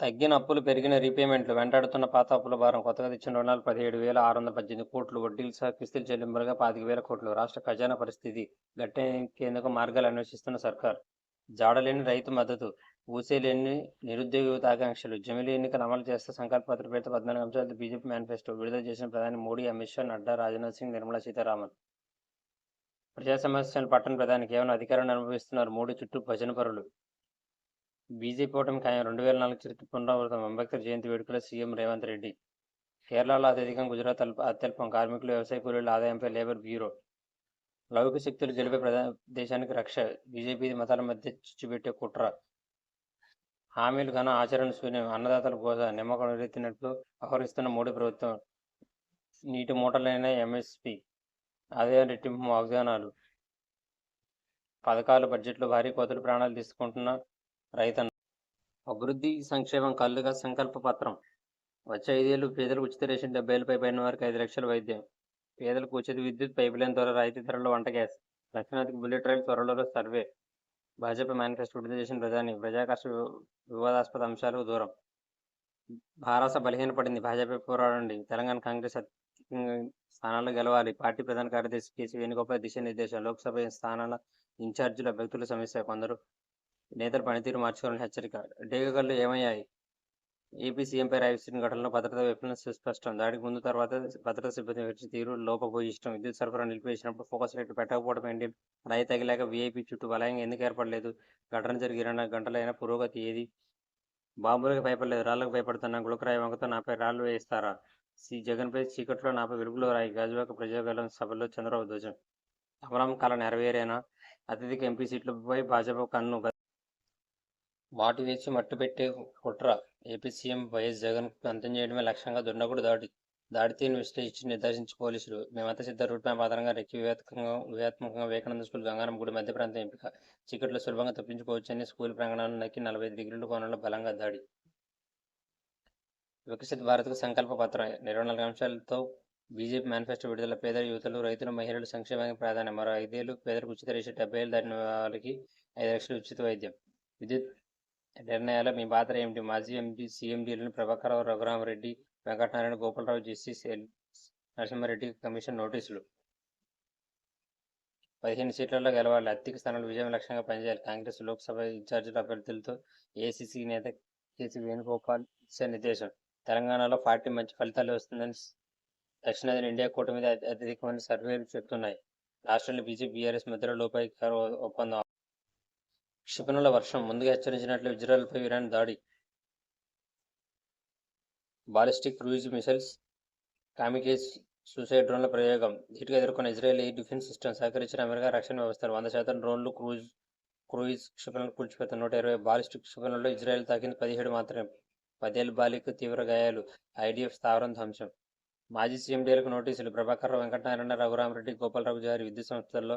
తగ్గిన అప్పులు పెరిగిన రీపేమెంట్లు వెంటాడుతున్న పాత అప్పుల భారం కొత్తగా తెచ్చిన రుణాలు పదిహేడు వేల ఆరు వందల పద్దెనిమిది కోట్లు వడ్డీలు సహా కిస్తులు చెల్లింపులుగా పాతిక వేల కోట్లు. రాష్ట్ర ఖజానా పరిస్థితి గట్టెక్కేందుకు మార్గాలు అన్వేషిస్తున్న సర్కార్. జాడలేని రైతు మద్దతు ఊసేలేని నిరుద్యోగ యువత ఆకాంక్షలు జమిలీ ఎన్నికలు అమలు చేస్తే సంకల్పపత్ర పేరుతో పద్నాలుగు అంశాలతో బీజేపీ మేనిఫెస్టో విడుదల చేసిన ప్రధాని మోడీ అమిత్ షా నడ్డా రాజ్నాథ్ సింగ్ నిర్మలా సీతారామన్. ప్రజా సమస్యలు పట్టణ ప్రధాని కేవలం అధికారాన్ని అనుభవిస్తున్నారు. మోడీ చుట్టూ భజన పరులు. బీజేపీ ఓటమి ఖాయం రెండు వేల నాలుగు చరిత్ర పునరావృతం అంబేద్కర్ జయంతి వేడుకలో సీఎం రేవంత్ రెడ్డి కేరళలో అత్యధికం గుజరాత్ అల్ప అత్యల్పం కార్మికులు వ్యవసాయ కూలీల ఆదాయంపై లేబర్ బ్యూరో లౌకిక శక్తులు గెలిపే ప్రధా దేశానికి రక్ష బీజేపీ మతాల మధ్య చిచ్చుపెట్టే కుట్ర. హామీలు ఘన ఆచరణ శూన్యం అన్నదాతల గోస నిమ్మకం ఎత్తినట్లు వ్యవహరిస్తున్న మోడీ ప్రభుత్వం నీటి మూటలైన ఎంఎస్పి ఆదాయం రెట్టింపు వాగ్దానాలు పథకాలు బడ్జెట్లో భారీ కోతలు ప్రాణాలు తీసుకుంటున్న రైతన్న. అభివృద్ధి సంక్షేమం కల్లుగా సంకల్ప పత్రం. వచ్చే ఐదేళ్ళు పేదలకు ఉచిత రేషన్ డెబ్బై ఏళ్ళపై పైన వారికి ఐదు లక్షల వైద్యం. పేదలకు ఉచిత విద్యుత్ పైప్ లైన్ ద్వారా రాయితీ ధరలో వంట గ్యాస్. దక్షిణాదికి బుల్లెట్ రైల్ త్వరలో సర్వే. భాజపా మేనిఫెస్టో విడుదల చేసిన ప్రధాని ప్రజాకర్ష వివాదాస్పద అంశాలకు దూరం. భారస బలహీనపడింది భాజపా పోరాడండి. తెలంగాణ కాంగ్రెస్ స్థానాల్లో స్థానాలు గెలవాలి. పార్టీ ప్రధాన కార్యదర్శి కేసీ వేణుగోపాల్ దిశానిర్దేశం. లోక్సభ స్థానాల ఇన్ఛార్జీల వ్యక్తుల సమస్య కొందరు నేతల పనితీరు మార్చుకోవాలని హెచ్చరిక. డేగగల్లు ఏమయ్యాయి? ఏపీ సీఎంపై రాయలసీమ ఘటనలో భద్రతా విఫలం సుస్పష్టం. దాడికి ముందు తర్వాత భద్రతా సిబ్బంది వ్యవహరించిన తీరు లోపభూయిష్టం విద్యుత్ సరఫరా నిలిపివేసినప్పుడు ఫోకస్ లైట్ పెట్టకపోవడం ఏంటి? రాయి తగిలాక వీఐపీ చుట్టూ వలయంగా ఎందుకు ఏర్పడలేదు? ఘటన జరిగి ఇరవై నాలుగు గంటలైన పురోగతి ఏది? బాంబులకు భయపడలేదు రాళ్ళకు భయపడుతున్నా గుళకరాయి వంకతో నాపై రాళ్ళు వేయిస్తారా? సి. జగన్పై చీకట్లో నాపై వెలుగులో రాయి గాజువాక ప్రజాగలం సభలో చంద్రబాబు ధ్వజం. అమలం కళ నెరవేరేనా? అత్యధిక ఎంపీ సీట్లపై భాజపా కన్ను మాటు వేసి మట్టు పెట్టే కుట్ర ఏపీ సీఎం వైఎస్ జగన్ అంతం చేయడమే లక్ష్యంగా దుండగుడు దాడి దాడితీని విశ్లేషించి నిర్దేశించి పోలీసులు. మేమంతా సిద్ధ రూట్ మ్యాప్ ఆధారంగా రెక్కి వివేత్మకంగా వివేత్మకంగా వివేకానంద స్కూల్ గంగారం గుడి మధ్య ప్రాంతం ఎంపిక. చీకట్లో సులభంగా తప్పించుకోవచ్చని స్కూల్ ప్రాంగణాలను నక్కి నలభై డిగ్రీల కోణంలో బలంగా దాడి. వికసిత్ భారత్కు సంకల్ప పత్రం. ఇరవై నాలుగు అంశాలతో బీజేపీ మేనిఫెస్టో విడుదల. పేద యువతలు రైతులు మహిళలు సంక్షేమానికి ప్రాధాన్యం. మరో ఐదేళ్ళు పేదలకు ఉచిత రేషన్ డెబ్బై ఏళ్ళు దాటిన వాళ్ళకి ఐదు లక్షలు ఉచిత వైద్యం. విద్యుత్ నిర్ణయాలు మీ పాత్ర ఏమిటి? మాజీ MP సీఎండీలను Prabhakar Rao Raghurama Reddy Venkatanarayana Gopala Rao justice L Narasimha Reddy commission నోటీసులు. పదిహేను సీట్లలో గెలవాలి. అత్యధిక స్థానాలు విజయం లక్ష్యంగా పనిచేయాలి. కాంగ్రెస్ లోక్సభ ఇన్ఛార్జీల అభ్యర్థులతో ఏసీసీ నేత కేసీ వేణుగోపాల్ నిర్దేశం. తెలంగాణలో పార్టీ మంచి ఫలితాలు వస్తుందని దక్షిణాది ఇండియా కూటమి మీద అత్యధికమైన సర్వేలు చెప్తున్నాయి. రాష్ట్రంలో బీజేపీ బీఆర్ఎస్ మధ్యలో లోపాయి ఒప్పందం క్షిపణుల వర్షం ముందుగా హెచ్చరించినట్లు ఇజ్రాయెల్పై ఇరాన్ దాడి. Ballistic cruise missiles kamikaze suicide డ్రోన్ల ప్రయోగం. ధీటుగా ఎదుర్కొన్న ఇజ్రాయెల్ ఎయిర్ డిఫెన్స్ సిస్టమ్ సహకరించిన అమెరికా రక్షణ వ్యవస్థలు వంద శాతం డ్రోన్లు క్రూజ్ క్రూయిజ్ క్షిపణులు కూల్చిపోతున్న నూట ఇరవై బాలిస్టిక్ క్షిపణుల్లో ఇజ్రాయెల్ తాకింది పదిహేడు మాత్రమే. పదేళ్ళ బాలిక తీవ్ర గాయాలు. ఐడిఎఫ్ స్థావరం ధ్వంసం. మాజీ సీఎండీలకు నోటీసులు. ప్రభాకర్ వెంకటనారాయణ రఘురామరెడ్డి గోపాలరావు జారి. విద్యుత్ సంస్థల్లో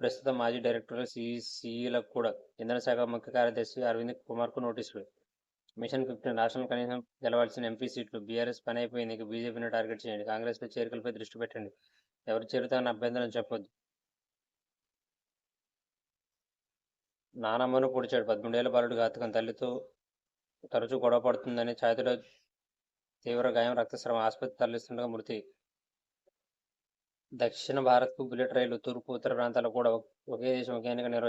ప్రస్తుతం మాజీ డైరెక్టర్లు సిఈలకు కూడా ఇంధన శాఖ ముఖ్య కార్యదర్శి అరవింద్ కుమార్కు నోటీసులు. మిషన్ ఫిఫ్టీన్ రాష్ట్రం కనీసం గెలవాల్సిన ఎంపీ సీట్లు బీఆర్ఎస్ పని అయిపోయింది ఇక బీజేపీని టార్గెట్ చేయండి. కాంగ్రెస్పై చేరికలపై దృష్టి పెట్టండి. ఎవరు చేరుతారని అభ్యంతరం చెప్పొద్దు. నానమ్మను పొడిచాడు. పదమూడేళ్ళ బాలుడు ఘాతకం తల్లితో తరచూ గొడవ పడుతుందని ఛాతిలో తీవ్ర గాయం రక్తస్రావం ఆసుపత్రి తరలిస్తుండగా మృతి. దక్షిణ భారత్కు బుల్లెట్ రైలు తూర్పు ఉత్తర ప్రాంతాలకు కూడా ఒకే దేశం ఒకే ఎన్నిక నిర్వహించారు